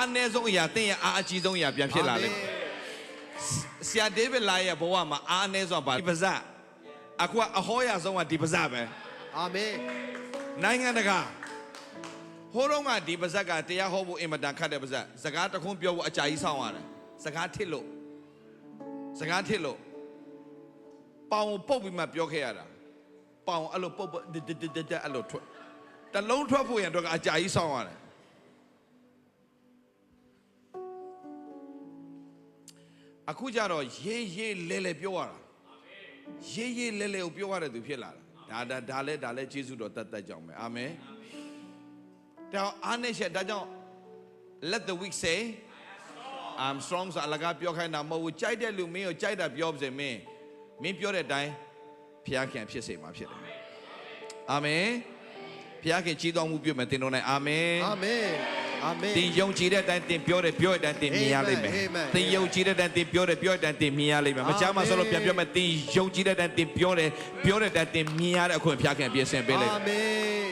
အနည်းဆုံးအရာတင်းရဲ့အားအကြီးဆုံးအရာပြန်ဖြစ်လာလိမ့်မယ်ဆရာဒေးဗစ်လာရဲ့ဘဝမှာအားအနည်းဆုံးပါဒီပါဇက်အခုကအဟောရဆုံးကဒီပါဇက်ပဲအာမင်နိုင်ငံတကာဟိုးတော့ကဒီပါဇက်ကတရားဟောဖို့အင်မတန်ခတ်တဲ့ပါဇက်စကားတစ်ခွန်းပြောဖို့အကြာကြီးစောင့်ရတယ်စကားထစ်လို့စကားထစ်လို့ပေါင်ကိုပုတ်ပြီးမှပြောခဲ့ရတာပေါင်အဲ့လိုပုတ်ပုတ်တက်တက်တက်တက်အဲ့လိုထွက်တလုံးထွက်ဖို့ရတော့ကအကြာကြီးစောင့်ရတယ် အခုကျတော့ရေးရေးလဲလဲပြောရတာရေးရေးလဲလဲကိုပြောရတဲ့သူဖြစ်လာတာဒါဒါဒါလဲဒါလဲကျေးဇူးတော်တတ်တတ်ကြောင်းပဲအာမင်ဒါအားနဲ့ချက်ဒါကြောင့် let the weak say I'm strong ဆိုအလကားပြောခိုင်းတာမဟုတ်ဘူးကြိုက်တဲ့လူမင်းကိုကြိုက်တာပြောပါစေမင်းမင်းပြောတဲ့အတိုင်းဖျားခင်ဖြစ်စေမှာဖြစ်တယ်အာမင်ဖျားခင်ကြီးတော်မူပြုမယ်သင်တို့နိုင်အာမင်အာမင်အာမင် သင်ယုံကြည်တဲ့အတိုင်းသင်ပြောတယ်ပြောတဲ့အတိုင်းသင်မြင်ရလိမ့်မယ် Amen. သင်ယုံကြည်တဲ့အတိုင်းသင်ပြောတယ်ပြောတဲ့အတိုင်းသင်မြင်ရလိမ့်မယ်မကြားမဆိုလို့ပြန်ပြောမယ်သင်ယုံကြည်တဲ့အတိုင်းသင်ပြောတယ်ပြောတဲ့အတိုင်းသင်မြင်ရတဲ့အခွင့်ဖျားခင်ပြင်ဆင်ပေးလိမ့်မယ်အာမင်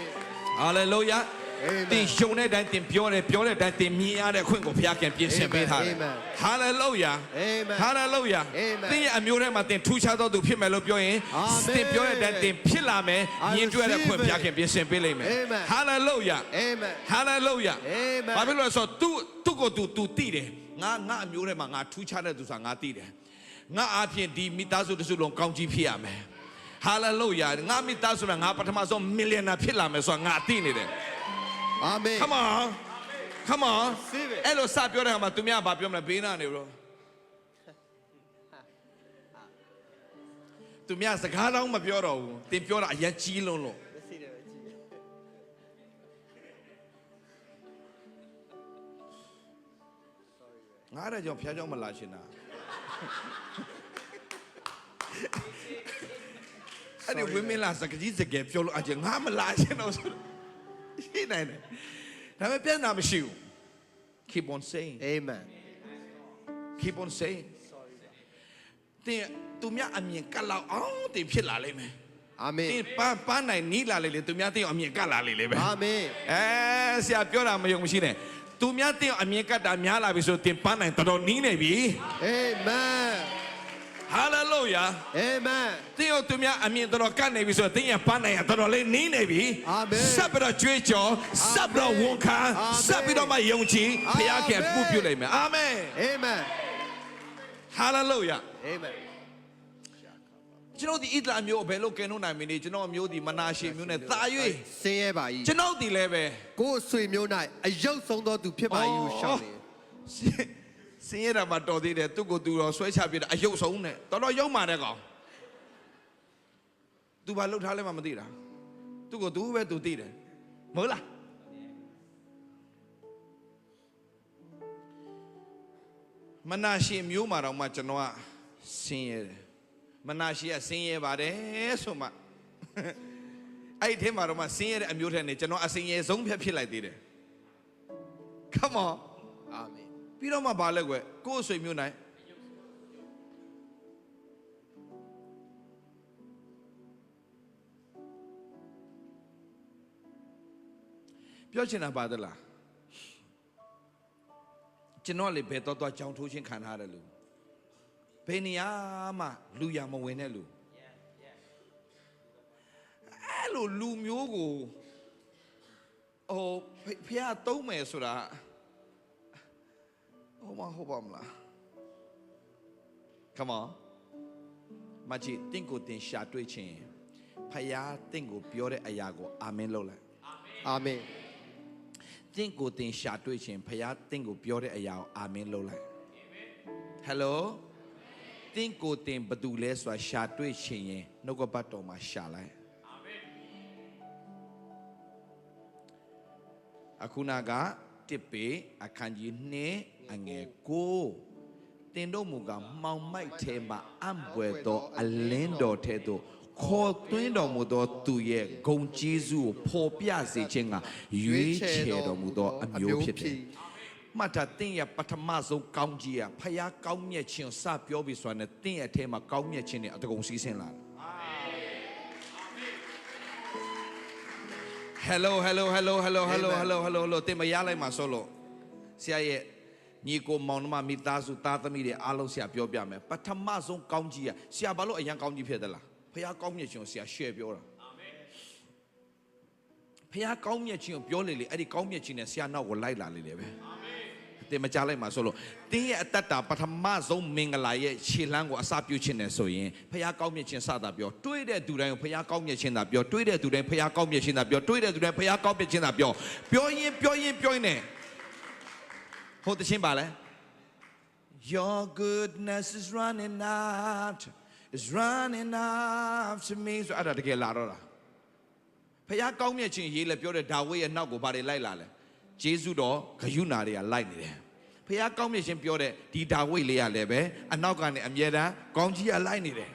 ဟာလေလုယာ Amen. သင်ရှုံတဲ့အတိုင်းသင်ပြောတယ်ပြောတဲ့အတိုင်းသင်မြင်ရတဲ့အခွင့်ကိုဘုရားခင်ပြင်ဆင်ပေးထားတယ် Amen. ဟာလေလုယာ Amen. ဟာလေလုယာ Amen. သင်ရဲ့အမျိုးထဲမှာသင်ထူးခြားသောသူဖြစ်မယ်လို့ပြောရင် Amen. သင်ပြောတဲ့အတိုင်းသင်ဖြစ်လာမယ် I မြင်တွေ့ရတဲ့အခွင့် receive ဘုရားခင်ပြင်ဆင်ပေးလိမ့်မယ် Amen. ဟာလေလုယာ အာမင် ဟာလေလုယာ Amen. ဘာဖြစ်လို့လဲဆိုတော့ तू သူ့ကို तू तू သိတယ်ငါငါအမျိုးထဲမှာငါထူးခြားတဲ့သူဆိုတာငါသိတယ်ငါအားဖြင့်ဒီမိသားစုတစ်စုလုံးကောင်းကြီးဖြစ်ရမယ်ဟာလေလုယာငါမိသားစုကငါပထမဆုံးမီလီယံနာဖြစ်လာမယ်ဆိုတာငါသိနေတယ် အာမင် Come on Come on Receive it. အဲ့လိုစပြောတဲ့အခါမှာသူများဘာပြောမလဲဘေးနာနေ bro သူများစကားတော့မပြောတော့ဘူးသင်ပြောတာအရင်ကြီးလုံးလို့သိတယ်ပဲကြည့်ငါအဲ့ဒါကြောင့်ဖျားကြောင့်မလာရှင်တာအဲ့ဒီဝင်းမင်းလာစကားကြီးစကားပြောလို့အကျငါမလာရှင်တော့ဆို ရှိနိုင်တယ်ဒါပေမဲ့ပြန်တာမရှိဘူး keep on saying အာမင် keep on saying တင်သူများအမြင်ကတ်လောက်အောင်တင်ဖြစ်လာလိမ့်မယ်အာမင်တင်ပန်းပန်းနိုင်နီးလာလေလေသူများတင်အောင်အမြင်ကတ်လာလေလေပဲအာမင်အဲဆရာပြောတာမယုံမရှိနဲ့သူများတင်အောင်အမြင်ကတ်တာများလာပြီဆိုတင်ပန်းနိုင်တော်တော်နီးနေပြီအာမင် ဟာလေလုယာအာမင်တင်အောင်သူများအမြင်တော်တော်ကတ်နေပြီဆိုတင်ရပန်းနိုင်ရတော်တော်လေးနီးနေပြီအာမင်ဆက်ပြီးတော့ကြွေးကြော်ဆက်ပြီးတော့ဝန်ခံအာမင်ဆက်ပြီးတော့မှယုံကြည်ဘုရားခင်အာမင်ပြုပြုလိုက်မယ်အာမင်အာမင်ဟာလေလုယာအာမင်ကျွန်တော်ဒီဣသလမျိုးကိုဘယ်လိုကဲနှုတ်နိုင်မလဲကျွန်တော်မျိုးဒီမနာရှေမျိုးနဲ့တာ၍ဆင်းရဲပါ၏ကျွန်တော်ဒီလည်းပဲကိုယ်ဆွေမျိုး၌အယုတ်ဆုံးသောသူဖြစ်ပါ၏ဟုရှောက်နေ စင်းရတာမှတော်သေးတယ်သူ့ကိုသူတော့ဆွဲချပြတယ်အယုတ်ဆုံးနဲ့တော်တော်ယုံမာတဲ့ကောင်သူဘာလှုပ်ထားလဲမှမသိတာသူ့ကိုသူပဲသူသိတယ်မဟုတ်လားမနာရှေမျိုးမှာတော့မှကျွန်တော်ကဆင်းရဲတယ်မနာရှေကဆင်းရဲပါတယ်ဆိုမှအဲ့ဒီထဲမှာတော့မှဆင်းရဲတဲ့အမျိုးထဲနေကျွန်တော်အစင်ရဲဆုံးဖြတ်ဖြစ်လိုက်သေးတယ် Come on အာမင် ပြီးတော့မှဘာလဲကွယ်ကိုယ်အဆွေမျိုးနိုင်ပြောချင်တာပါသလားကျွန်တော်လေဘယ်တော့တော့ကြောင်ထိုးချင်းခံထားတယ်လူဘယ်နေရာမှလူရမဝင်တဲ့လူအဲ့လိုလူမျိုးကိုဟိုဖဖះတုံးမယ်ဆိုတာ ဟုတ်မဟုတ်ပါမလား Come on မချီတင့်ကိုတင်ရှာတွေ့ခြင်းဖယားတင့်ကိုပြောတဲ့အရာကိုအာမင်လုပ်လိုက်အာမင်တင့်ကိုတင်ရှာတွေ့ခြင်းဖယားတင့်ကိုပြောတဲ့အရာကိုအာမင်လုပ်လိုက် Hello တင့်ကိုတင်ဘသူလဲဆိုတာရှာတွေ့ခြင်းရင်နှုတ်ကပတ်တော်မှာရှာလိုက်အခုနကတစ်ပေအခန်းကြီး2 အငယ်ကိုတင်တို့မူကမှောင်မိုက်ထဲမှာအံပွေသောအလင်းတော်ထဲသို့ခေါ်သွင်းတော်မူသောသူရဲ့ဂုံကျေးဇူးကိုဖော်ပြစေခြင်းကရွေးချယ်တော်မူသောအမျိုးဖြစ်တယ်။မှတ်တာတင်းရဲ့ပထမဆုံးကောင်းကြီးကဖယားကောင်းမြတ်ခြင်းကိုစပြောပြီးဆိုတာနဲ့တင်းရဲ့အထဲမှာကောင်းမြတ်ခြင်းနဲ့အတကုံစီးဆင်းလာတယ်။ Hello hello hello hello hello hello hello hello တင်မရလိုက်မှာဆိုလို့ဆရာရဲ့ ညီကိုမောင်နှမမိသားစုသားသမီးတွေအားလုံးဆရာပြောပြမယ်ပထမဆုံးကောင်းကြီးอ่ะဆရာဘာလို့အရန်ကောင်းကြီးဖြစ်သလားဖခင်ကောင်းမြတ်ခြင်းကိုဆရာ share ပြောတာဖခင်ကောင်းမြတ်ခြင်းကိုပြောလေလေအဲ့ဒီကောင်းမြတ်ခြင်းနဲ့ဆရာနောက်ကိုလိုက်လာလေလေပဲတင်မကြလိုက်မှာဆိုလို့တင်းရဲ့အတ္တတာပထမဆုံးမင်္ဂလာရဲ့ခြေလမ်းကိုအစပြုခြင်းနဲ့ဆိုရင်ဖခင်ကောင်းမြတ်ခြင်းစတာပြောတွေးတဲ့သူတိုင်းကိုဖခင်ကောင်းမြတ်ခြင်းသာပြောတွေးတဲ့သူတိုင်းဖခင်ကောင်းမြတ်ခြင်းသာပြောတွေးတဲ့သူတိုင်းဖခင်ကောင်းမြတ်ခြင်းသာပြောပြောရင်ပြောရင်ပြောရင်နဲ့ ဟိုတခြင်းပါလဲ Your goodness is running out is running out to me ဆိုအဲ့ဒါတကယ်လာတော့တာဖခင်ကောင်းမြတ်ခြင်းရေးလဲပြောတဲ့ဒါဝိဒ်ရဲ့နောက်ကိုဘာတွေလိုက်လာလဲဂျေဇုတော်ဂယုဏတွေကလိုက်နေတယ်ဖခင်ကောင်းမြတ်ခြင်းပြောတဲ့ဒီဒါဝိဒ်လေးကလည်းပဲအနောက်ကနေအမြဲတမ်းကောင်းကြီးကလိုက်နေတယ်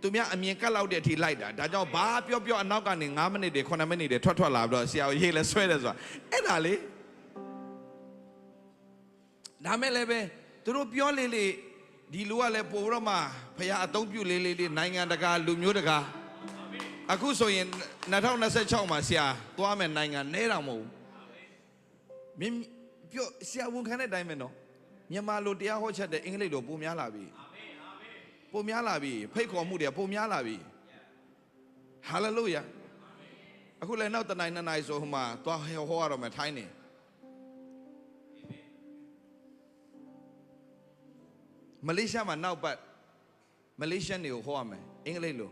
သူများအမြင်ကတ်လောက်တဲ့အထိလိုက်တာဒါကြောင့်ဘာပြောပြောအနောက်ကနေ9မိနစ်တွေ9မိနစ်တွေထွက်ထွက်လာပြီးတော့ဆရာကိုရေးလဲဆွဲတယ်ဆိုတာအဲ့ဒါလေ ဒါမဲ့လည်းပဲသူတို့ပြောလေလေဒီလူကလည်းပို့တော့မှဖခင်အသုံးပြုလေလေလေးနိုင်ငံတကာလူမျိုးတကာအခုဆိုရင်2026မှာဆရာသွားမယ်နိုင်ငံနဲတောင်မဟုတ်ဘူးမြင်ပြောဆရာဝန်ခံတဲ့အတိုင်းပဲနော်မြန်မာလိုတရားဟောချက်တဲ့အင်္ဂလိပ်လိုပုံများလာပြီပုံများလာပြီဖိတ်ခေါ်မှုတွေပုံများလာပြီဟာလေလုယာအခုလည်းနောက်တစ်နိုင်နှစ်နိုင်ဆိုဟိုမှာသွားဟောဟောရတော့မယ်ထိုင်းနေ မလေးရှားမှာနောက်ပတ်မလေးရှားနေကိုဟောရမယ်အင်္ဂလိပ်လို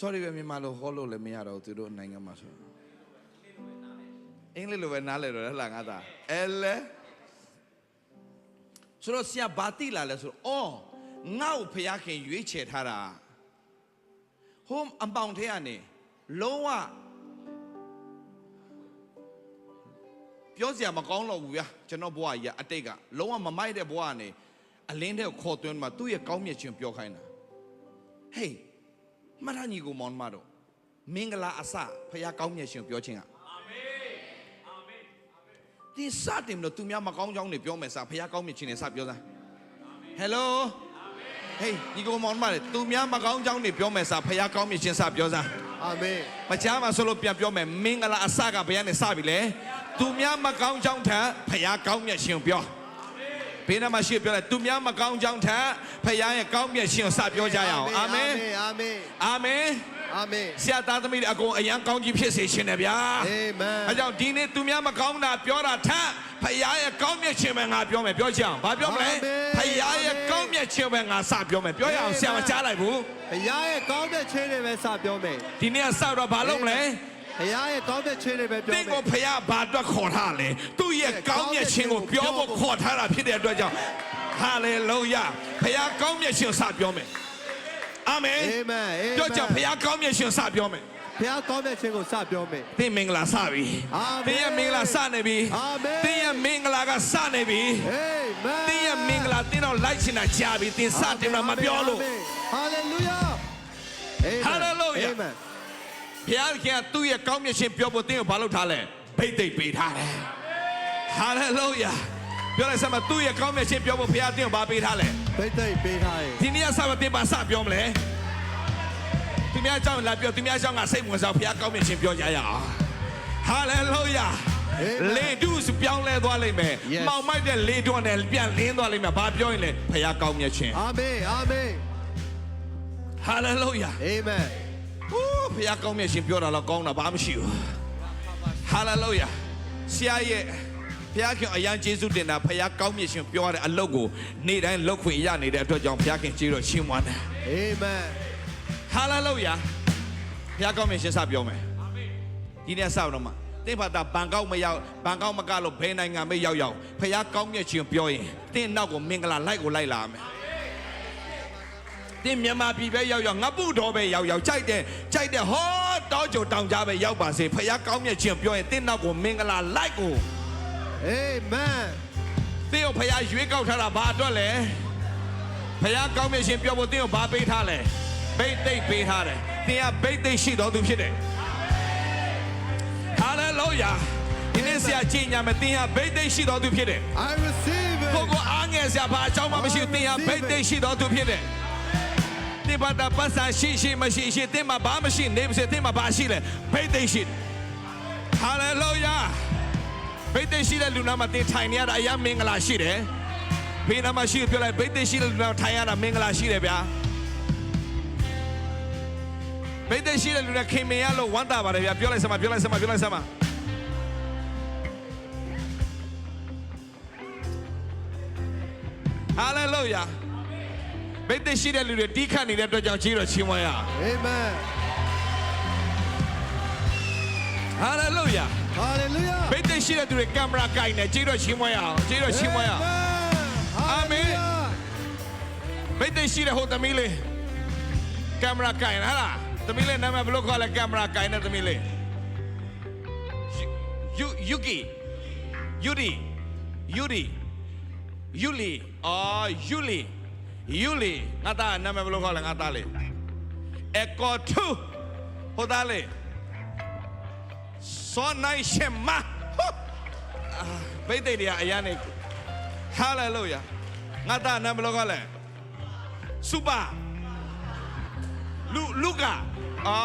sorry ပဲမြန်မာလိုဟောလို့လည်းမရတော့ဘူးသူတို့နိုင်ငံမှာဆိုအင်္ဂလိပ်လိုပဲနားလဲတော့ဟလာငါသားအဲလေဆိုတော့ဆရာဘာတိလာလဲဆိုတော့အော်ငါ့ကိုဖျားခင်ရွေးချယ်ထားတာဟိုအပေါင်ထဲကနေလုံးဝ ပြောစရာမကောင်းတော့ဘူးဗျာကျွန်တော်ဘဝကြီးကအတိတ်ကလုံးဝမမိုက်တဲ့ဘဝကနေအလင်းတဲ့ကိုခေါ်သွင်းမှာသူ့ရဲ့ကောင်းမြတ်ခြင်းပြောခိုင်းတာဟေးမထညီကိုမောင်မတော်မင်္ဂလာအစဖခင်ကောင်းမြတ်ခြင်းကိုပြောခြင်းอ่ะအာမင်အာမင်ဒီစတင်လို့သူများမကောင်းကြောင်းတွေပြောမယ်စားဖခင်ကောင်းမြတ်ခြင်းနဲ့စပြောစမ်းဟယ်လိုဟေးညီကိုမောင်မတော်သူများမကောင်းကြောင်းတွေပြောမယ်စားဖခင်ကောင်းမြတ်ခြင်းစပြောစမ်း အာမင်မချမ်းမဆိုလို့ပြန်ပြောမယ်မင်္ဂလာအစကဘယ်ကနေစပြီလဲသူများမကောင်းကြောင်းထက်ဖခင်ကောင်းမြတ်ခြင်းကိုပြောဘေးနားမှာရှိပြောလိုက်သူများမကောင်းကြောင်းထက်ဖခင်ရဲ့ကောင်းမြတ်ခြင်းကိုစပြောကြရအောင်အာမင်အာမင်အာမင် အာမင်ဆရာသားသမီးတွေအကုန်အရန်ကောင်းကြီးဖြစ်စေရှင်တယ်ဗျာအာမင်အဲကြောင့်ဒီနေ့သူများမကောင်းတာပြောတာထက်ဖခင်ရဲ့ကောင်းမြတ်ခြင်းပဲငါပြောမယ်ပြောချင်အောင်ဘာပြောမလဲဖခင်ရဲ့ကောင်းမြတ်ခြင်းပဲငါစပြောမယ်ပြောရအောင်ဆရာမကြားလိုက်ဘူးဘုရားရဲ့ကောင်းတဲ့ခြင်းတွေပဲစပြောမယ်ဒီနေ့ကစတော့ဘာလုပ်မလဲဘုရားရဲ့ကောင်းတဲ့ခြင်းတွေပဲပြောတမယ်င့်ကိုဖခင်ဘာအတွက်ခေါ်ထားလဲသူ့ရဲ့ကောင်းမြတ်ခြင်းကိုပြောဖို့ခေါ်ထားတာဖြစ်တဲ့အတွက်ကြောင့်ဟာလေလုယာဖခင်ကောင်းမြတ်ခြင်းကိုစပြောမယ် အာမင်အာမင်အာမင်ပြောကြဖခင်ကောင်းမြတ်ခြင်းကိုစပြောမယ်ဘုရားကောင်းတဲ့ခြင်းကိုစပြောမယ်သင်မင်္ဂလာစပြီအာမင်သင်ရဲ့မင်္ဂလာစနေပြီအာမင်သင်ရဲ့မင်္ဂလာကစနေပြီအာမင်သင်ရဲ့မင်္ဂလာသင်တော့လိုက်ချင်တာကြာပြီသင်စတင်မှာမပြောလို့ဟာလေလုယာ Hallelujah အာမင်ဘုရားခင်ကသူ့ရဲ့ကောင်းမြတ်ခြင်းပြောဖို့သင်ကိုဘာလုပ်ထားလဲဘိတ်သိက်ပေးထားတယ်ဟာလေလုယာပြောလိုက်စမ်းမသူ့ရဲ့ကောင်းမြတ်ခြင်းပြောဖို့ဘုရားသင်ကိုဘာပေးထားလဲ ဘိတ်သိက်ပေးထားတယ်ဒီနေ့ကစမတင်ပါစပြောမလဲသူများအကြောင်းလာပြောသူများအကြောင်းကစိတ်ဝင်စားဘုရားကောင်းမြတ်ခြင်းပြောကြရအောင်ဟာလေလုယာ Amen. လေဒုစပြောင်းလဲသွားလိမ့်မယ် Yes. မောင်မိုက်တဲ့လေတွန်းနဲ့ပြန်လင်းသွားလိမ့်မယ်ဘာပြောရင်လဲဘုရားကောင်းမြတ်ခြင်းအာမင်အာမင်ဟာလေလုယာအာမင်ဟူးဘုရားကောင်းမြတ်ခြင်းပြောတာတော့ကောင်းတာဘာမှမရှိဘူးဟာလေလုယာဆရာရဲ့ ဘုရားခင်အရန်ကျေးဇူးတင်တာဘုရားကောင်းမြတ်ခြင်းပြောရတဲ့အလုပ်ကိုနေ့တိုင်းလုပ်ခွင့်ရနေတဲ့အတွက်ကြောင့်ဘုရားခင်ကျေးတော်ရှင်းမွမ်းတယ်အာမင်ဟာလေလုယာဘုရားကောင်းမြတ်ရှင်စပြောမယ်အာမင်ဒီနေ့စတော့မှာတင်းဖတ်တာဘန်ကောက်မရောက်ဘန်ကောက်မကလို့ဘယ်နိုင်ငံမရောက်ရောက်ဘုရားကောင်းမြတ်ခြင်းပြောရင်တင်းနောက်ကိုမင်္ဂလာလိုက်ကိုလိုက်လာမယ်တင်းမြန်မာပြည်ပဲရောက်ရောက်ငပုတော်ပဲရောက်ရောက်ကြိုက်တယ်ကြိုက်တယ်ဟောတောကြုံတောင်ကြားပဲရောက်ပါစေဘုရားကောင်းမြတ်ခြင်းပြောရင်တင်းနောက်ကိုမင်္ဂလာလိုက်ကို အာမင်တင်းကိုဘုရားရွေးကောက်ထားတာဘာအတွက်လဲဘုရားကောင်းမြတ်ခြင်းပြောဖို့တင်းကိုဘာပေးထားလဲဘိတ်သိက်ပေးထားတယ်တင်းကဘိတ်သိက်ရှိတော်သူဖြစ်တယ်ဟာလေလုယာဒီနေ့ဆရာကြည်ညာမယ်သင်ဟာဘိတ်သိက်ရှိတော်သူဖြစ်တယ် I receive ကို it ကိုအားငယ်ဆရာဘာအကြောင်းမှမရှိဘူးသင်ဟာဘိတ်သိက်ရှိတော်သူဖြစ်တယ်ဒီဘာတာပတ်စံရှိရှိမရှိရှိသင်မှာဘာမရှိနေပါစေသင်မှာဘာရှိလဲဘိတ်သိက်ရှိတယ်ဟာလေလုယာ ဘိတ်သိက်ရှိတဲ့လူနာမှာတင်ထိုင်နေရတာအရင်မင်္ဂလာရှိတယ်ဘေးနားမှာရှိတယ်ပြောလိုက်ဘိတ်သိက်ရှိတဲ့လူနာထိုင်ရတာမင်္ဂလာရှိတယ်ဗျာဘိတ်သိက်ရှိတဲ့လူနာခင်မင်ရလို့ဝမ်းသာပါတယ်ဗျာပြောလိုက်စမ်းပါပြောလိုက်စမ်းပါပြောလိုက်စမ်းပါဟာလေလုယာဘိတ်သိက်ရှိတဲ့လူတွေတီးခတ်နေတဲ့အတွက်ကြောင့်ကြီးတော်ချင်းဝါရအောင် Amen. ဟာလေလုယာ Hallelujah. ဘိတ်သိက်ရှိတဲ့သူတွေကင်မရာကင်နေကြီးတော်ချင်းဝါရအောင်ကြီးတော်ချင်းဝါရအောင် Amen. Hallelujah. ဘိတ်သိက်ရှိတဲ့ဟိုသမီးလေးကင်မရာကင်ဟာလားသမီးလေးနာမည်ဘယ်လိုခေါ်လဲကင်မရာကင်တဲ့သမီးလေးယူယူကီယူဒီယူဒီယူလီအော်ယူလီယူလီငါသားနာမည်ဘယ်လိုခေါ်လဲငါသားလေးအကောတူဟိုသားလေး စောနိုင်ရှင်မဗိတ်သိက်တွေကအရန်နေဟာလေလုယာငါသားနံဘလောကလည်းစူပါလူလူကာအာ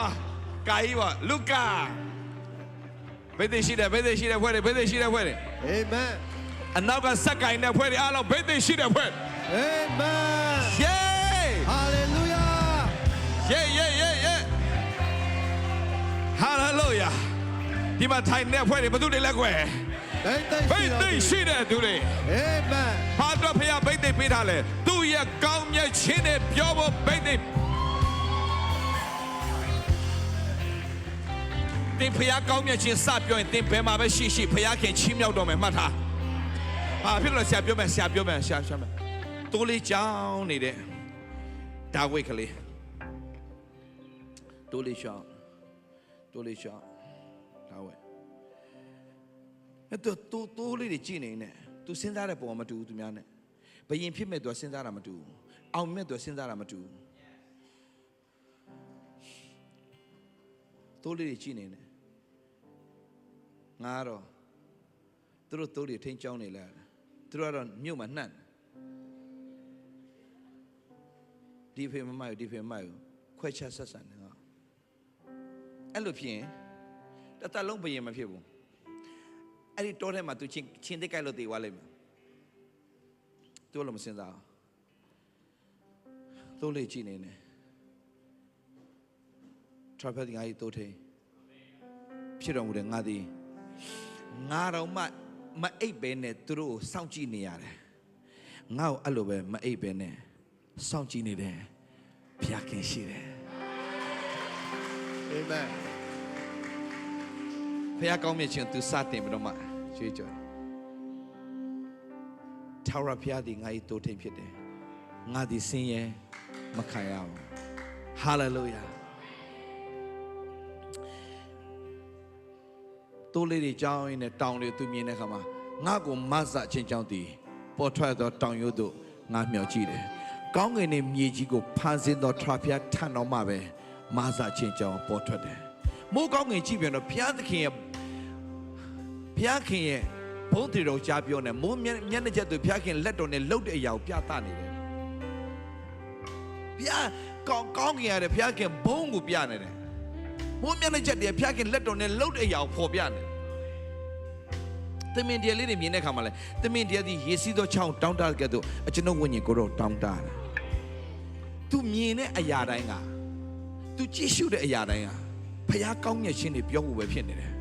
ကာကြီးပါလူကာဗိတ်သိက်ရှိတယ်ဗိတ်သိက်ရှိတယ်ဖွဲ့တယ်ဗိတ်သိက်ရှိတယ်ဖွဲ့တယ်အာမင်အနောက်ကဆက်ကင်တဲ့ဖွဲ့တွေအားလုံးဗိတ်သိက်ရှိတဲ့ဖွဲ့အာမင် Yay hallelujah yeah yeah yeah yeah hallelujah ဒီမှာထိုင်တဲ့ဖွဲ့တယ်ဘယ်သူတွေလဲကွယ် Thank ဘယ်သိရှိတဲ့သူတွေ Amen. ဘာတော့ဖះဘိတ်သိပေးထားလဲသူ့ရဲ့ကောင်းမြတ်ခြင်းနဲ့ပြောဖို့ဘိတ်သိတင်ဖះကောင်းမြတ်ခြင်းစပြောရင်တင်ဘယ်မှာပဲရှိရှိဖះခင်ချီးမြှောက်တော်မယ်မှတ်ထားဟာဖြစ်လို့ဆရာပြောမယ်ဆရာပြောမယ်ဆရာဆရာမယ်တိုးလေးကြောင်းနေတဲ့ဒါဝိတ်ကလေးတိုးလေးရှောင်းတိုးလေးရှောင်း ဒါဝိတ်အဲ့တော့တိုးတိုးလေးတွေကြည့်နေနေသူစဉ်းစားတဲ့ပုံကမတူဘူးသူများနဲ့ဘယင်ဖြစ်မဲ့သူကစဉ်းစားတာမတူဘူးအောင်မဲ့သူကစဉ်းစားတာမတူဘူးတိုးလေးတွေကြည့်နေနေငါကတော့သူတို့တိုးတွေထိန်းချောင်းနေလဲသူတို့ကတော့မြို့မှာနှံ့ဒီဖေမမယူဒီဖေမမယူခွဲခြားဆက်ဆံနေငါအဲ့လိုဖြစ်ရင် တစ်သက်လုံးဘယင်မဖြစ်ဘူးအဲ့ဒီတောထဲမှာ तू ချင်းချင်းတက်ကြိုက်လို့တည်သွားလိမ့်မယ်။ तू လည်းမစင်စားဘူး။သိုးလေးကြည့်နေနေ။ traffic ငါကြီးတိုးထိန်ဖြစ်တော်မူတဲ့ငါသည်ငါတော့မှမအိပ်ပဲနဲ့သူတို့ကိုစောင့်ကြည့်နေရတယ်။ငါ့ကိုအဲ့လိုပဲမအိပ်ပဲနဲ့စောင့်ကြည့်နေတယ်။ဖျားခင်ရှိတယ် Amen. ။ ဖျားကောင်းမြတ်ခြင်း तू စတင်ပြီးတော့မှကြွေးကြော်တယ်။ထာဝရဘုရားသည်ငါ၏တိုးထိန်ဖြစ်တယ်။ငါသည်ဆင်းရဲမခံရဘူး။ hallelujah တိုးလေးတွေကြောင်းရင်းနဲ့တောင်တွေသူမြင်တဲ့အခါမှာငါ့ကိုမဆချင်းကြောင်းသည်ပေါ်ထွက်သောတောင်ရိုးတို့ငါမျှော်ကြည့်တယ်။ကောင်းကင်နဲ့မြေကြီးကိုဖန်ဆင်းသောထရာဖျားထန်တော်မှပဲမဆချင်းကြောင်းပေါ်ထွက်တယ်။မိုးကောင်းကင်ကြည့်ပြန်တော့ဘုရားသခင်ရဲ့ ဘုရားခင်ရဲ့ဘုန်းတေတော်ကြားပြောနေမိုးမျက်မျက်နှာချက်သူဘုရားခင်လက်တော်နဲ့လှုပ်တဲ့အရာကိုပြသနေတယ်ဘုရားကောင်းကောင်းကင်ရတယ်ဘုရားခင်ဘုန်းကိုပြနေတယ်မိုးမျက်နှာချက်တည်းဘုရားခင်လက်တော်နဲ့လှုပ်တဲ့အရာကိုဖော်ပြနေတယ်သမင်တရားလေးတွေမြင်တဲ့အခါမှာလဲသမင်တရားဒီယေစီသောချောင်းတောင်းတကဲ့သို့အကျွန်ုပ်ဝိညာဉ်ကိုတော့တောင်းတတာသူမြင်တဲ့အရာတိုင်းကသူကြည့်ရှုတဲ့အရာတိုင်းကဘုရားကောင်းမြတ်ခြင်းတွေပြောဖို့ပဲဖြစ်နေတယ်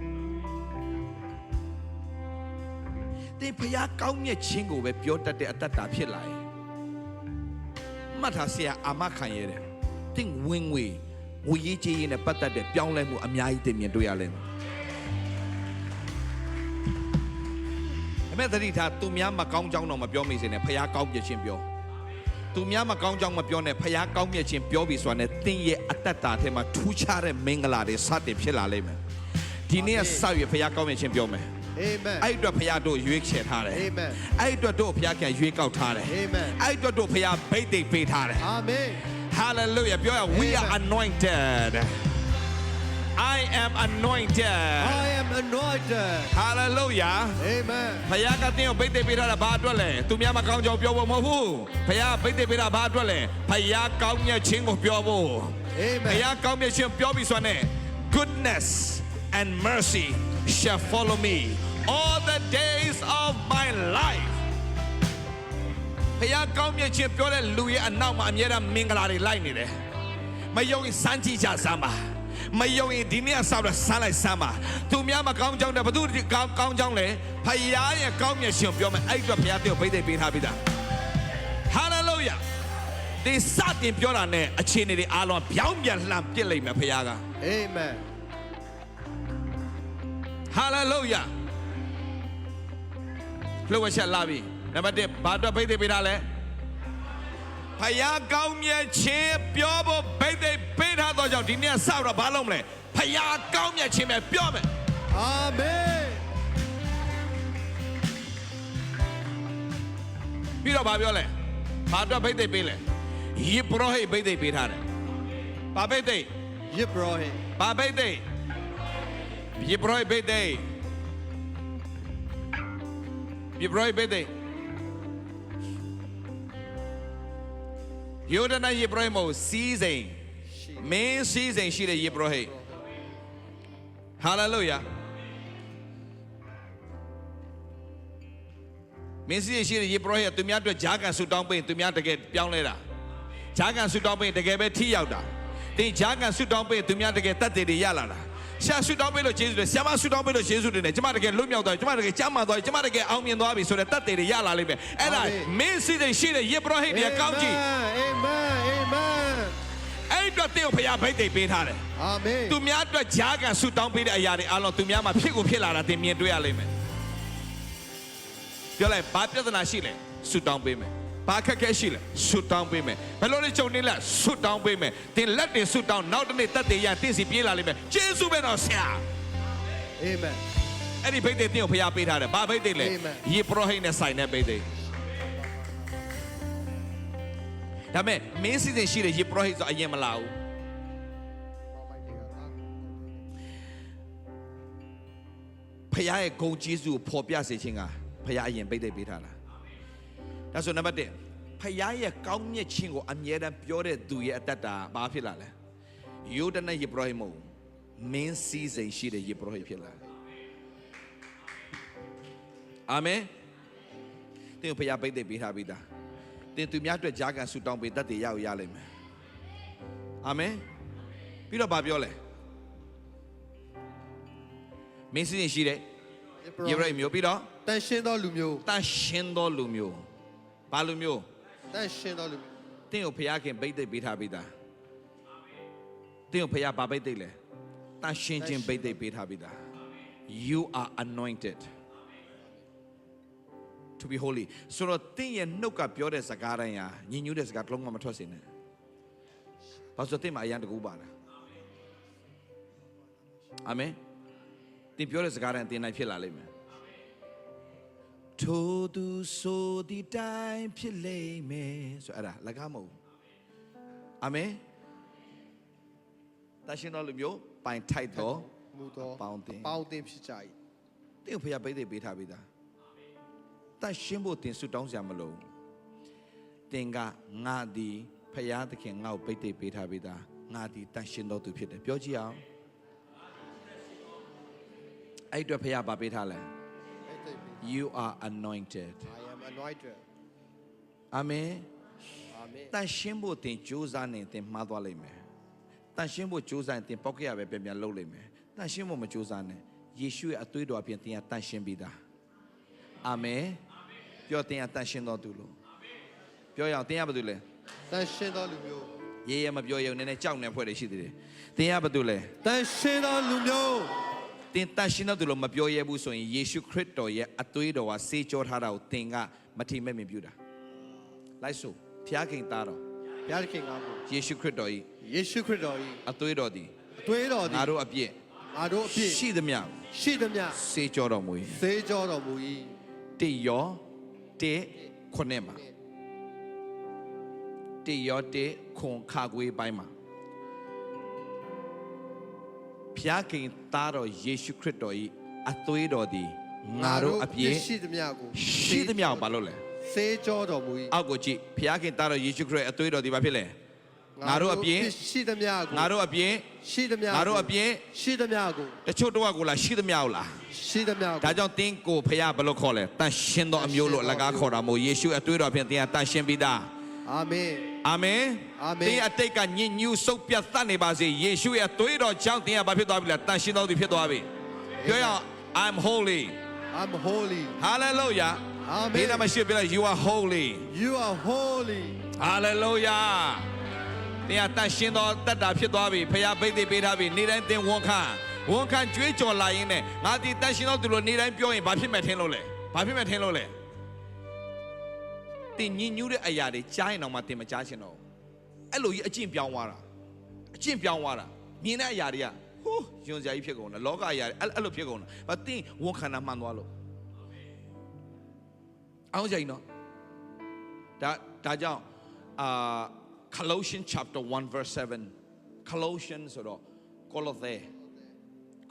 သင်ဖျားကောင်းမြတ်ခြင်းကိုပဲပြောတတ်တဲ့အတ္တတာဖြစ်လာရင်မှတ်ထားဆရာအာမခံရတယ်သင်ဝင်ငွေငွေရေးကြေးရေးနဲ့ပတ်သက်တဲ့ပြောင်းလဲမှုအများကြီးသင်မြင်တွေ့ရလိမ့်မယ်အမေသတိထားသူများမကောင်းကြောင်းတော့မပြောမိစေနဲ့ဖျားကောင်းမြတ်ခြင်းပြောသူများမကောင်းကြောင်းမပြောနဲ့ဖျားကောင်းမြတ်ခြင်းပြောပြီးဆိုတာနဲ့သင်ရဲ့အတ္တတာထဲမှာထူးခြားတဲ့မင်္ဂလာတွေစတင်ဖြစ်လာလိမ့်မယ်ဒီနေ့ကစရဖျားကောင်းမြတ်ခြင်းပြောမယ် Amen. အဲ့အတွက်ဖခင်တို့ရွေးချယ်ထားတယ် Amen. အဲ့အတွက်တို့ဖခင်ရွေးကောက်ထားတယ် Amen. အဲ့အတွက်တို့ဖခင်ဗိတ်သိက်ပေးထားတယ် Amen. hallelujah ပြောရ we are Amen. anointed I am anointed I am anointed. hallelujah Amen. ဖခင်ကတင်းကိုဗိတ်သိက်ပေးထားတာဘာအတွက်လဲသူများမကောင်းကြောင်ပြောဖို့မဟုတ်ဘူးဖခင်ဗိတ်သိက်ပေးတာဘာအတွက်လဲဖခင်ကောင်းမြတ်ခြင်းကိုပြောဖို့ဘု Amen. ရားကောင်းမြတ်ခြင်းပြောပြီးဆိုရင် goodness and mercy shall follow me the days of my life ဖခင်ကောင်းမြတ်ခြင်းပြောတဲ့လူရဲ့အနောက်မှာအများအားမင်္ဂလာတွေလိုက်နေတယ်မယုံရင်စမ်းကြည့်ကြစမ်းပါမယုံရင်ဒီနေ့အစားတော့ဆန်းလိုက်ဆန်းပါသူများမကောင်းကြောင်းတယ်ဘသူကောင်းကောင်းကြောင်းလဲဖယားရဲ့ကောင်းမြတ်ရှင်ပြောမယ်အဲ့တော့ဖယားတဲ့ကိုဖိတ်သိပေးထားပြီသားဟာလေလုယာဒီစတင်ပြောတာနဲ့အခြေအနေတွေအားလုံးပြောင်းပြန်လှန်ပစ်လိုက်မယ်ဖယားကအာမင်ဟာလေလုယာ လှုပ်ချက်လာပြီနံပါတ်1ဘာတော့ဗိသိက်ပေးထားလဲဖယားကောင်းမြတ်ခြင်းပြောဖို့ဗိသိက်ပေးထားတော့ကြောင့်ဒီနေ့ဆောက်တော့ဘာလုပ်မလဲဖယားကောင်းမြတ်ခြင်းပဲပြောမယ်အာမင်ပြီးတော့ဘာပြောလဲဘာတော့ဗိသိက်ပေးလဲယေဘရဟိတ်ဗိသိက်ပေးထားတယ်ဘာဗိသိက်ယေဘရဟိဘာဗိသိက်ယေဘရဟိတ်ဗိသိက်ယေဘရဟိတ်ဗိသိ က်ယောဒနာယေဘရဟိတ်မို့စီးစိမ်ရှိမင်းစီးစိမ်ရှိတဲ့ယေဘရဟိတ်ဟာလေလုယာမင်းစီးစိမ်ရှိတဲ့ယေဘရဟိတ်ကသူများအတွက်ဂျာကန်ဆူတောင်းပေးရင်သူများတကယ်ပြောင်းလဲတာဂျာကန်ဆူတောင်းပေးရင်တကယ်ပဲထိရောက်တာတင်ဂျာကန်ဆူတောင်းပေးရင်သူများတကယ်တတ်တယ်တွေရလာတာ ရှာဆူတောင်းပေးလို့ယေရှုတယ်ဆရာမဆူတောင်းပေးလို့ယေရှုတယ်နဲ့ကျမတကယ်လွတ်မြောက်သွားပြီကျမတကယ်ကြမ်းမာသွားပြီကျမတကယ်အောင်မြင်သွားပြီဆိုတဲ့တတ်တယ်တွေရလာလိမ့်မယ်အဲ့ဒါမင်းစီးစိမ်ရှိတဲ့ယေဘရဟိတ်တွေကကောင်းကြည့်အာမင်အာမင်အဲ့ဒီအတွက်တင်းကိုဖရားဗိတ်သိက်ပေးထားတယ်အာမင်သူများအတွက်ဂျာကန်ဆူတောင်းပေးတဲ့အရာတွေအားလုံးသူများမှာဖြစ်ကိုဖြစ်လာတာသင်မြင်တွေ့ရလိမ့်မယ်ပြောလိုက်ဘာပြဿနာရှိလဲဆူတောင်းပေးမယ် ဘာခက်ခဲရှိလဲဆူတောင်းပေးမယ်ဘယ်လိုလဲကြုံနေလဲဆူတောင်းပေးမယ်သင်လက်တွေဆူတောင်းနောက်တစ်နေ့တက်တွေရတင်းစီပြေးလာလိမ့်မယ်ကျေးဇူးပဲတော့ဆရာအာမင်အဲ့ဒီဘိတ်သိက်တင်းကိုဖရားပေးထားတယ်ဘာဘိတ်သိက်လဲ Amen. ယေပရောဟိတ်နဲ့ဆိုင်တဲ့ဘိတ်သိက်ဒါမဲ့မင်းစီစဉ်ရှိတဲ့ယေပရောဟိတ်ဆိုအရင်မလာဘူးဖခင်ရဲ့ဂုံကျေးဇူးကိုဖော်ပြစေခြင်းကဖခင်အရင်ပိတ်သိပ်ပေးထားတာ ဒါဆိုနံပါတ်1ဖခင်ရဲ့ကောင်းမြတ်ခြင်းကိုအမြဲတမ်းပြောတဲ့သူရဲ့အတ္တတာဘာဖြစ်လာလဲယိုဒနဲ့ယေဘရဟိမဟုတ်မင်းစည်းစိမ်ရှိတဲ့ယေဘရဟိဖြစ်လာတယ်အာမင်တင်ဖခင်ပိတ်သိပ်ပေးထားပြီးသားတင်သူများအတွက်ဂျာကန်ဆူတောင်းပေးတတ်တယ်ရအောင်ရလိမ့်မယ်အာမင်ပြီးတော့ဗာပြောလဲမင်းစည်းစိမ်ရှိတဲ့ယေဘရဟိမျိုးပြီးတော့တန်ရှင်းသောလူမျိုးတန်ရှင်းသောလူမျိုး ဘာလူမျိုးတန်ရှင်းသောလူမျိုးတင့်ကိုဖခင်ဗိတ်သိက်ပေးထားပြီးသားတင့်ကိုဖခင်ဘာဗိတ်သိက်လဲတန်ရှင်းခြင်းဗိတ်သိက်ပေးထားပြီးသား you are anointed to be holy ဆိုတော့တင့်ရဲ့နှုတ်ကပြောတဲ့စကားတိုင်းဟာညီညွတ်တဲ့စကားတစ်လုံးမှမထွက်စေနဲ့ဘာလို့တင့်မှာအရန်တကူပါလားအာမင်တင်ပြောတဲ့စကားတိုင်းတင်နိုင်ဖြစ်လာလိမ့်မယ် ထိုသူဆိုဒီတိုင်းဖြစ်လိမ့်မယ်ဆိုအဲ့ဒါလကားမဟုတ်ဘူးအာမင်တရှင်တော်လူမျိုးပိုင်ထိုက်တော့မူသောပေါင်းတင်ပေါင်းတင်ဖြစ်ကြ၏တင့်ကိုဖခင်ပိတ်သိပ်ပေးထားပေးတာတတ်ရှင်းဖို့တင်ဆွတောင်းစရာမလိုဘူးတင်ကငါဒီဖခင်သခင်ငါ့ကိုပိတ်သိပ်ပေးထားပေးတာငါဒီတတ်ရှင်းတော်သူဖြစ်တယ်ပြောကြည့်အောင်အဲ့အတွက်ဖခင်ဗာပေးထားလဲအဲ့တိတ်ပြီ you are anointed I am anointed အာမင်အာမင်တန်ရှင်းဖို့တင်ကြိုးစားနေတင်မှားသွားလိမ့်မယ်တန်ရှင်းဖို့ကြိုးစားရင်တင်ပေါက်ကရပဲပြန်ပြန်လုပ်လိမ့်မယ်တန်ရှင်းဖို့မကြိုးစားနဲ့ယေရှုရဲ့အသွေးတော်အပြင်တင်ကတန်ရှင်းပြီးသားအာမင်ပြောတင်ကတန်ရှင်းတော်သူလို့ပြောရအောင်တင်ကဘာတူလဲတန်ရှင်းသောလူမျိုးရေးရမပြောရုံနဲ့နဲ့ကြောက်နေဖွဲ့တွေရှိသေးတယ်တင်ကဘာတူလဲတန်ရှင်းသောလူမျိုး တင်တန်ရှင်းတော်သူလို့မပြောရဘူးဆိုရင်ယေရှုခရစ်တော်ရဲ့အသွေးတော်ကစေကြောထားတာကိုတင်ကမထီမဲ့မြင်ပြတာလိုက်ဆိုဖျားခင်သားတော်ဘုရားသခင်ကမို့ယေရှုခရစ်တော်၏ယေရှုခရစ်တော်၏အသွေးတော်သည်အသွေးတော်သည်ငါတို့အပြည့်ငါတို့အပြည့်ရှိသမျှရှိသမျှစေကြောတော်မူ၏သေကြောတော်မူ၏တေယောတေခုနှစ်မှာတေယောတေခွန်ခါကွေးပိုင်းမှာ ဖျားခင်သားတော်ယေရှုခရစ်တော်၏အသွေးတော်သည်ငါတို့အပြည့်ရှိသမျှကိုရှိသမျှကိုဘာလို့လဲသေကြောတော်မူ၏အောက်ကိုကြည့်ဖျားခင်သားတော်ယေရှုခရစ်ရဲ့အသွေးတော်သည်ဘာဖြစ်လဲငါတို့အပြင်ရှိသမျှကိုငါတို့အပြင်ရှိသမျှငါတို့အပြင်ရှိသမျှကိုတချို့တော့ကိုလားရှိသမျှကိုလားရှိသမျှဒါကိုကြောင့်တင်းကိုဖခင်ဘယ်လိုခေါ်လဲတန်ရှင်းသောအမျိုးလို့အလကားခေါ်တာမို့ယေရှုအသွေးတော်ဖြင့်တင်းကတန်ရှင်းပြီးသားအာမင် အာမင်အာမင်တင်းအတိတ်ကညဉ့်ညူးစုပ်ပြတ်တတ်နေပါစေယေရှုရဲ့အသွေးတော်ကြောင့်တင်းကဘာဖြစ်သွားပြီလဲတန်ရှင်းသောသူဖြစ်သွားပြီပြောရအောင် I'm holy I'm holy hallelujah အာမင်ဘေးနာမရှိပြလဲ you are holy you are holy hallelujah တင်းကတန်ရှင်းသောတတ်တာဖြစ်သွားပြီဖခင်ဗိသိက်ပေးထားပြီနေ့တိုင်းတင်းဝန်ခံဝန်ခံကြွေးကြော်လာရင်းနဲ့ငါဒီတန်ရှင်းသောသူလို့နေ့တိုင်းပြောရင်ဘာဖြစ်မဲ့ထင်လို့လဲဘာဖြစ်မဲ့ထင်လို့လဲ တင်ညင်ညူးတဲ့အရာတွေကြားရင်တော့မှတင်မကြားချင်တော့ဘူးအဲ့လိုကြီးအကျင့်ပြောင်းသွားတာအကျင့်ပြောင်းသွားတာမြင်တဲ့အရာတွေကဟိုးယွန်စရာကြီးဖြစ်ကုန်တယ်လောကအရာတွေအဲ့အဲ့လိုဖြစ်ကုန်တာဘာတင်ဝန်ခံတာမှန်သွားလို့အောင်ကြိုင်နော်ဒါဒါကြောင့်အာ Colossians chapter 1 verse 7 Colossians ဆိုတော့ Colossae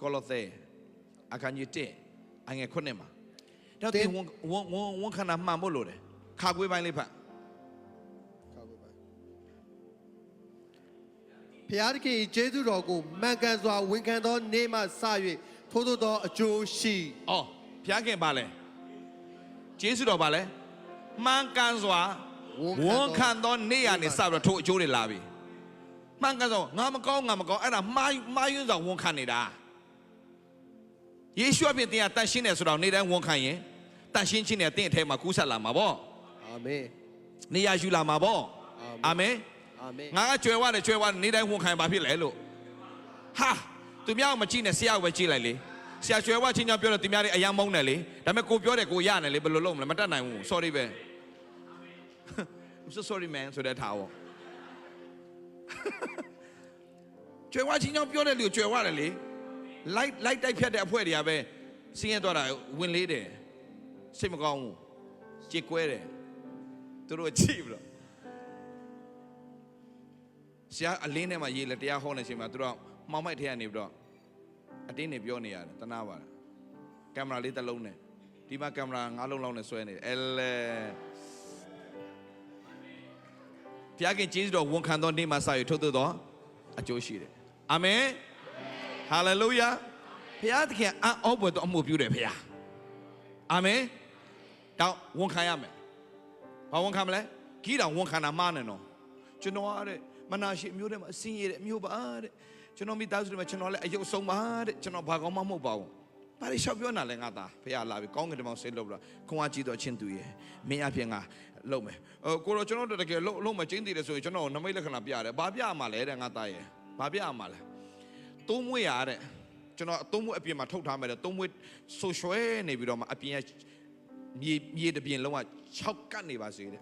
Colossae အခန်းကြီး1အငယ်ခုနှစ်မှာဒါတင်ဝန်ဝန်ဝန်ဝန်ခံတာမှန်ဖို့လို့တယ် ခါကွေးပိုင်းလေးဖတ်ဖျားသခင်၏ကျေးဇူးတော်ကိုမှန်ကန်စွာဝန်ခံသောနေ့မှစ၍ထိုးထိုးသောအကျိုးရှိ။အော်ဖျားခင်ပါလဲ။ကျေးဇူးတော်ပါလဲ။မှန်ကန်စွာဝန်ခံသောနေ့ရနေစပြီးတော့ထို့အကျိုးတွေလာပြီ။မှန်ကန်စွာငါမကောင်းငါမကောင်းအဲ့ဒါမှားမှားယွန်းစွာဝန်ခံနေတာ။ယေရှုအပြင်တင်ကတန်ရှင်းတယ်ဆိုတော့နေ့တိုင်းဝန်ခံရင်တန်ရှင်းခြင်းနဲ့တင့်အထဲမှာကူးဆက်လာမှာပေါ့ အာမင်။နေရာယူလာမှာပေါ့။အာမင်အာမင်။ငါကကြွယ်ဝတယ်ကြွယ်ဝတယ်နေ့တိုင်းဝန်ခံရင်ဘာဖြစ်လဲလို့။ဟာသူများကိုမကြည့်နဲ့ဆရာကိုပဲကြည့်လိုက်လေ။ဆရာကြွယ်ဝချင်းကြောင့်ပြောတယ်သူများတွေအယံမုန်းတယ်လေ။ဒါပေမဲ့ကိုပြောတယ်ကိုရနေလေဘယ်လိုလုပ်မလဲမတတ်နိုင်ဘူး။ sorry ပဲ။ I'm so sorry man ဆိုတဲ့ထားပေါ့ကျွဲဝချင်းကြောင့်ပြောတဲ့လူကိုကျွဲဝတယ်လေ light light တိုက်ဖြတ်တဲ့အဖွဲတွေကပဲစင်းရဲသွားတာဝင်လေးတယ်စိတ်မကောင်းဘူးကြေကွဲတယ် သူတို့ကြည့်ပြီးတော့ဆရာအလင်းထဲမှာရေးလက်တရားဟောနေချိန်မှာသူတို့မှောင်မိုက်ထဲကနေပြီးတော့အတင်းနေပြောနေရတယ်တနာပါတယ်ကင်မရာလေးတစ်လုံးနဲ့ဒီမှာကင်မရာ၅လုံးလောက်နဲ့ဆွဲနေတယ်အဲလဲဘုရားခင်ကျေးဇူးတော်ဝန်ခံသောနေ့မှာစရထုတ်သွသောအကျိုးရှိတယ်အာမင်ဟာလေလုယာဘုရားသခင်အံ့ဩဖွယ်သောအမှုပြုတယ်ဘုရားအာမင်တောင်းဝန်ခံရမယ် ဘာဝန်ခံမလဲဂီးတောင်ဝန်ခံတာမှားနေတော့ကျွန်တော်အားတဲ့မနာရှိအမျိုးတွေမှာအစင်းရတဲ့အမျိုးပါတဲ့ကျွန်တော်မိသားစုတွေမှာကျွန်တော်လည်းအယုတ်ဆုံးပါတဲ့ကျွန်တော်ဘာကောင်းမှမဟုတ်ပါဘူးဘာလို့ရှောက်ပြောနေလဲငါသားဘုရားလာပြီကောင်းကင်တမောင်ဆေးလို့ပြီးတော့ခွန်အားကြီးတော့အချင်းသူရဲ့မင်းအပြင်ကလုံမယ်ဟိုကိုတော့ကျွန်တော်တို့တကယ်လုံလုံမကျင်းတည်တယ်ဆိုရင်ကျွန်တော်နမိတ်လက္ခဏာပြရတယ်ဘာပြရမှာလဲတဲ့ငါသားရဲ့ဘာပြရမှာလဲသုံးမွေးရတဲ့ကျွန်တော်သုံးမွေးအပြင်မှာထုတ်ထားမယ်တဲ့သုံးမွေးဆိုရွှဲနေပြီးတော့မှအပြင်က မြေမြေတစ်ပြင်လုံးက6ကတ်နေပါစေတဲ့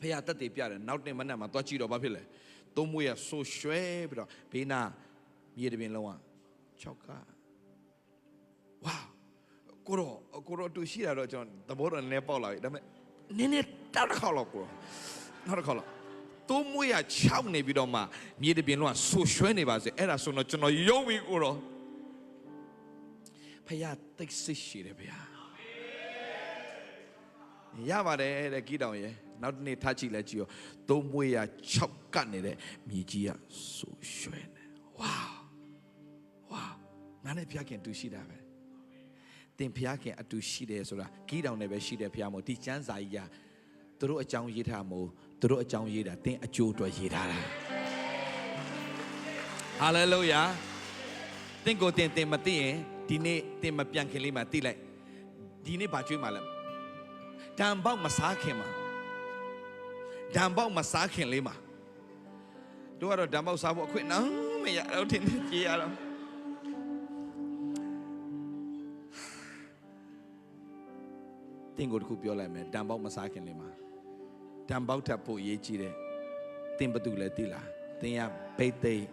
ဖះတက်တည်ပြတယ်နောက်တင်မနဲ့မှာသွားကြည့်တော့ဘာဖြစ်လဲသုံးမွေးရဆိုရွှဲပြီးတော့ဘေးနာမြေတစ်ပြင်လုံးက6ကတ်ဝါကိုတော့ကိုတော့တူရှိတာတော့ကျွန်တော်သဘောတော့နည်းနည်းပေါက်လာပြီဒါပေမဲ့နည်းနည်းတောက်တစ်ခေါက်လောက်ကိုနောက်တစ်ခေါက်လောက်သုံးမွေးရ6နေပြီးတော့မှမြေတပြင်လုံးကဆူရွှဲနေပါစေအဲ့ဒါဆိုတော့ကျွန်တော်ယုံပြီကိုတော့ဖယားတိတ်ဆိတ်ရှိတယ်ဗျာ ရပါတယ်တဲ့ကြီးတောင်ရဲ့နောက်တစ်နေ့ထားကြည့်လိုက်ကြည့်ရောသုံးမွေးရ6ကတ်နေတဲ့မြေကြီးကဆူရွှဲနေဝါဝါငါနဲ့ဖျားခင်တူရှိတာပဲတင်ဖျားခင်အတူရှိတယ်ဆိုတာကြီးတောင်နဲ့ပဲရှိတယ်ဖျားမို့ဒီကျမ်းစာကြီးကသူတို့အကြောင်းရေးထားမို့သူတို့အကြောင်းရေးတာတင်းအကျိုးအတွက်ရေးထားတာဟာလေလုယာတင်းကိုတင်းတင်းမသိရင်ဒီနေ့တင်းမပြန်ခင်လေးမှာသိလိုက်ဒီနေ့ဘာကြွေးမှလဲ တံပေါက်မစားခင်မှာတံပေါက်မစားခင်လေးမှာတို့ကတော့တံပေါက်စားဖို့အခွင့်နော်မရတော့တင်းကြေးရတော့တင်းကိုတခုပြောလိုက်မယ်တံပေါက်မစားခင်လေးမှာတံပေါက်ထပ်ဖို့ရေးကြည့်တယ်။တင်ဘသူလဲသိလား။တင်ရဘိတ်သိက်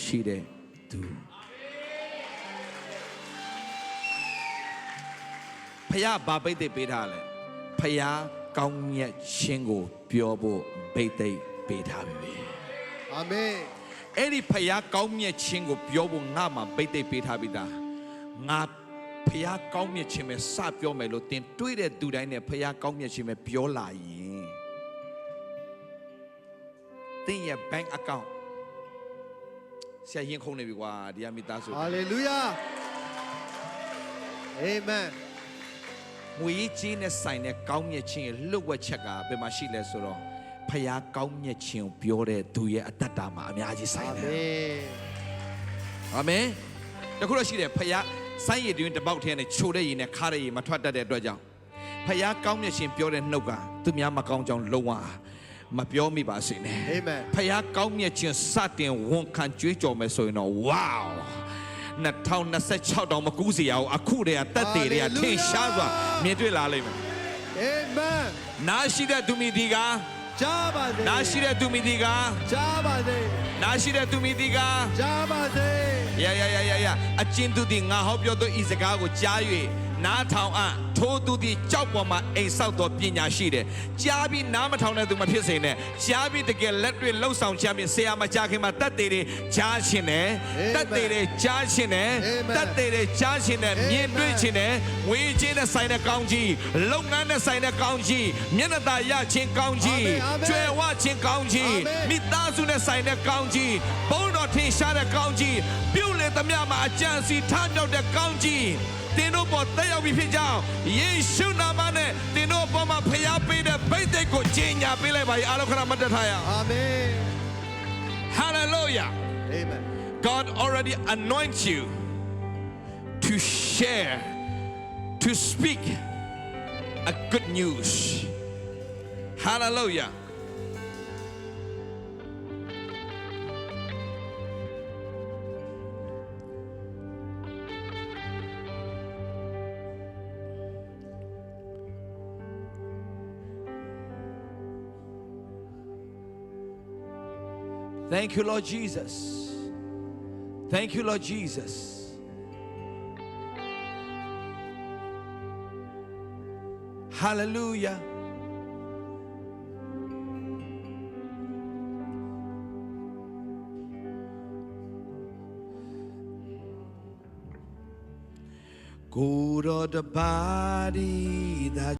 ရှိတဲ့သူဖះဘာဘိတ်သိက်ပေးထားလဲ။ ဖះကောင်းမြတ်ခြင်းကို ပြောဖို့ဘိတ်သိက်ပေးထားပြီအာမင်။အဲ့ဒီဖះကောင်းမြတ်ခြင်းကိုပြောဖို့ငါမှဘိတ်သိက်ပေးထားပြီသား။ငါဖះကောင်းမြတ်ခြင်းပဲစပြောမယ်လို့တင်တွေးတဲ့သူတိုင်းနဲ့ဖះကောင်းမြတ်ခြင်းပဲပြောလာရင်သင်ရဲ့ bank account ဆရာရင်ခုန်နေပြီကွာဒီကမိသားစုဟာလေလုယာအာမ င်ငွေကြီးကြီးနဲ့ဆိုင်တဲ့ကောင်းမြတ်ခြင်းရဲ့လွတ်ဝက်ချက်ကဘယ်မှာရှိလဲဆိုတော့ဖျားကောင်းမြတ်ခြင်းကိုပြောတဲ့သူရဲ့အတ္တတာမှာအများကြီးဆိုင်အာတမယ်င်အာမင်တခုတော့ရှိတယ်ဖယားဆိုင်းရည်တွင်တစ်ပေါက်ထဲနဲ့ချိုတဲ့ရည်နဲ့ခါတဲ့ရည်မထွက်တတ်တဲ့အတွက်ကြောင့်ဖယားကောင်းမြတ်ရှင်ပြောတဲ့နှုတ်ကသူများမကောင်းကြောင်းလုံးဝမပြောမိပါစေနဲ့အာမင်ဖယားကောင်းမြတ်ခြင်းစတင်ဝန်ခံကြွေးကြော်မယ်ဆိုရင်တော့ဝေါ2026တောင်မကူးစီရအောင်အခုတည်းကတက်သေးတွေကထင်ရှားစွာ မြင်တွေ့လာလိမ့်မယ်အာမင်နာရှိတဲ့သူမိဒီကကြားပါစေနာရှိတဲ့သူမိဒီကကြားပါစေနာရှိတဲ့သူမိဒီကကြားပါစေရရရရရအကျဉ်သူသည်ငါဟောပြောသောဤစကားကိုကြား၍ နားထောင်အံ့ထိုသူသည်ကြောက်ပေါ်မှာအိမ်ဆောက်သောပညာရှိတယ်ကြားပြီးနားမထောင်တဲ့သူမဖြစ်စေနဲ့ကြားပြီးတကယ်လက်တွေ့လှုပ်ဆောင်ချမ်းပြီးဆရာမကြားခင်မှာတတ်သေးတယ်ကြားခြင်းတယ်တတ်သေးတယ်ကြားခြင်းတယ်တတ်သေးတယ်ကြားခြင်းတယ်မြင်တွေ့ခြင်းတယ်ဝေခြင်းနဲ့ဆိုင်တဲ့ကောင်းကြီးလုပ်ငန်းနဲ့ဆိုင်တဲ့ကောင်းကြီးမျက်နှာသာရခြင်းကောင်းကြီးကျွယ်ဝခြင်းကောင်းကြီးမိသားစုနဲ့ဆိုင်တဲ့ကောင်းကြီးဘုန်းတော် ထင်ရှားတဲ့ကောင်းကြီးပြုလေသမျှမှာအကြံစီထားမြောက်တဲ့ကောင်းကြီးတင်တို့ပေါ်တက်ရောက်ပြီးဖြစ်ကြောင်းယေရှုနာမနဲ့တင်တို့ပေါ်မှာဖျားပေးတဲ့ဗိတ်သိက်ကိုကြီးညာပေးလိုက်ပါ၏အားလုံးခဏမတ်တထားရအောင်အာမင် Hallelujah အာမင် God already anoints you to share to speak a good news Hallelujah Thank you, Lord Jesus. Thank you, Lord Jesus. Hallelujah. Go to the body that